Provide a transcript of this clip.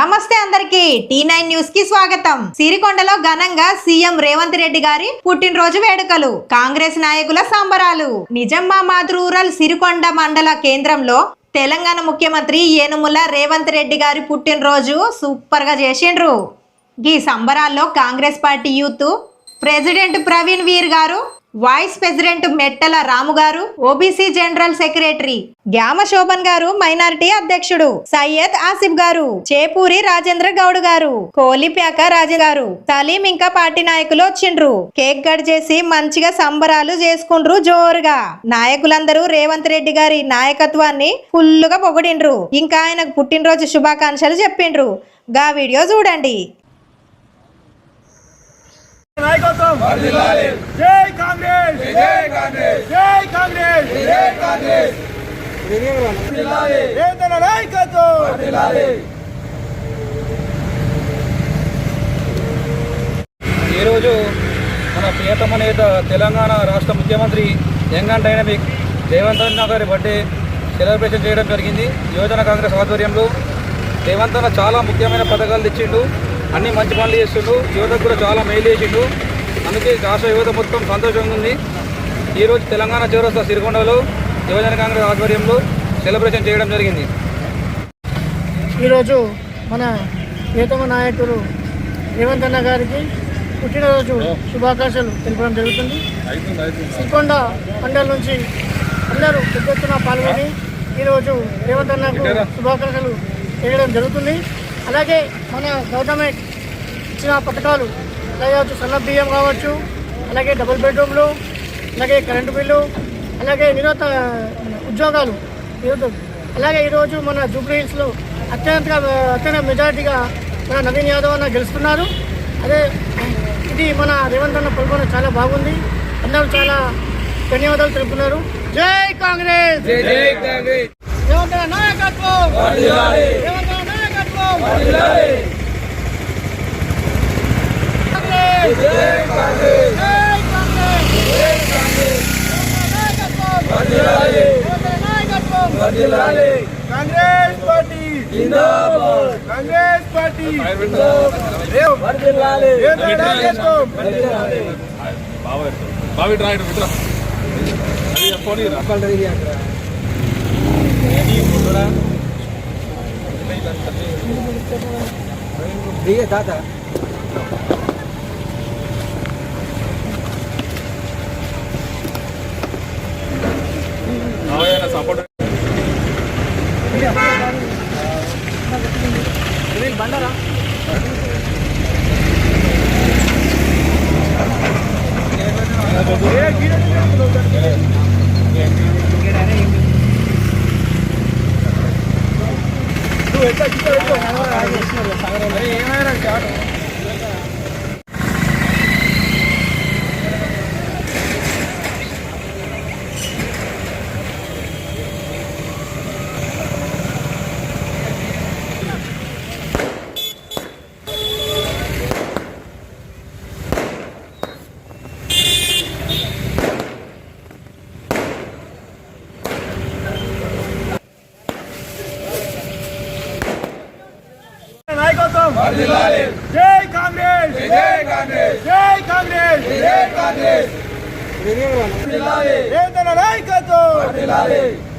నమస్తే అందరికి. T nine న్యూస్కి స్వాగతం. సిరికొండలో ఘనంగా సీఎం రేవంత్ రెడ్డి గారి పుట్టినరోజు వేడుకలు. కాంగ్రెస్ నాయకుల సంబరాలు. నిజామాబాద్ రూరల్ సిరికొండ మండల కేంద్రంలో తెలంగాణ ముఖ్యమంత్రి ఏనుముల రేవంత్ రెడ్డి గారి పుట్టినరోజు సూపర్గా చేసిండ్రు. ఈ సంబరాల్లో Congress party youth president Praveen Veer garu vice president Mettala Ramu garu OBC general secretary Gyama Shobhan garu minority అధ్యక్షుడు సయ్యద్ ఆసిఫ్ గారు చేపూరి రాజేంద్ర గౌడ్ గారు కోలిప్యాక రాజ గారు సలీం ఇంకా పార్టీ నాయకులు వచ్చిండ్రు. కేక్ కట్ చేసి మంచిగా సంబరాలు చేసుకుండ్రు జోరుగా. నాయకులందరూ రేవంత్ రెడ్డి గారి నాయకత్వాన్ని ఫుల్లుగా పొగిడిండ్రు. ఇంకా ఆయనకు పుట్టినరోజు శుభాకాంక్షలు చెప్పిండ్రు. గా వీడియో చూడండి. నాయకత్వం. జై కాంగ్రెస్. జై కాంగ్రెస్. జై కాంగ్రెస్. జై కాంగ్రెస్. వేతన నాయకత్వం. ఈరోజు మన ప్రియతమ నేత తెలంగాణ రాష్ట్ర ముఖ్యమంత్రి యంగ్ అండ్ డైనమిక్ రేవంత్ అన్న గారి బర్త్డే సెలబ్రేషన్ చేయడం జరిగింది. యువజన కాంగ్రెస్ ఆధ్వర్యంలో రేవంత్ అన్న చాలా ముఖ్యమైన పథకాలు తెచ్చిండు. అన్ని మంచి పనులు చేస్తుండు. యువతకు కూడా చాలా మేలు చేసిండు. అందుకే రాష్ట్ర యువత మొత్తం సంతోషంగా ఉంది. ఈరోజు తెలంగాణ చివరస్తా సిరికొండలో యువజన కాంగ్రెస్ ఆధ్వర్యంలో సెలబ్రేషన్ చేయడం జరిగింది. ఈరోజు మన ప్రియతమ నాయకుడు రేవంత్ అన్న గారికి పుట్టినరోజు శుభాకాంక్షలు తెలపడం జరుగుతుంది. సిరికొండ మండలం నుంచి అందరూ పెద్ద ఎత్తున పాల్గొని ఈరోజు రేవంత్ అన్నకు శుభాకాంక్షలు తెలియడం జరుగుతుంది. అలాగే మన గవర్నమెంట్ ఇచ్చిన పథకాలు అలాగే సన్న బియ్యం కావచ్చు అలాగే డబుల్ బెడ్రూమ్లు అలాగే కరెంటు బిల్లు అలాగే నిరోధ ఉద్యోగాలు అలాగే ఈరోజు మన జూబ్లీ హిల్స్లో అత్యంత అత్యంత మెజారిటీగా మన నవీన్ యాదవ్ అన్న గెలుస్తున్నారు. అదే ఇది మన రేవంత్ అన్న పల్గొన చాలా బాగుంది. అందరూ చాలా ధన్యవాదాలు తెలుపుతున్నారు. జై కాంగ్రెస్! రేవంత్ అన్న నాయకత్వం! కాంగ్రెస్ జై కాంగ్రెస్ జై కాంగ్రెస్ జై కాంగ్రెస్ నాయకత్వం నాయకత్వం కాంగ్రెస్ పార్టీ కాంగ్రెస్ పార్టీ వేతన నాయకత్వం బావి డ్రాయిడ్ మిత్ర ఏమైనా జై కాంగ్రెస్! జై కాంగ్రెస్! జై కాంగ్రెస్! జై కాంగ్రెస్! వేతన నాయకత్వం!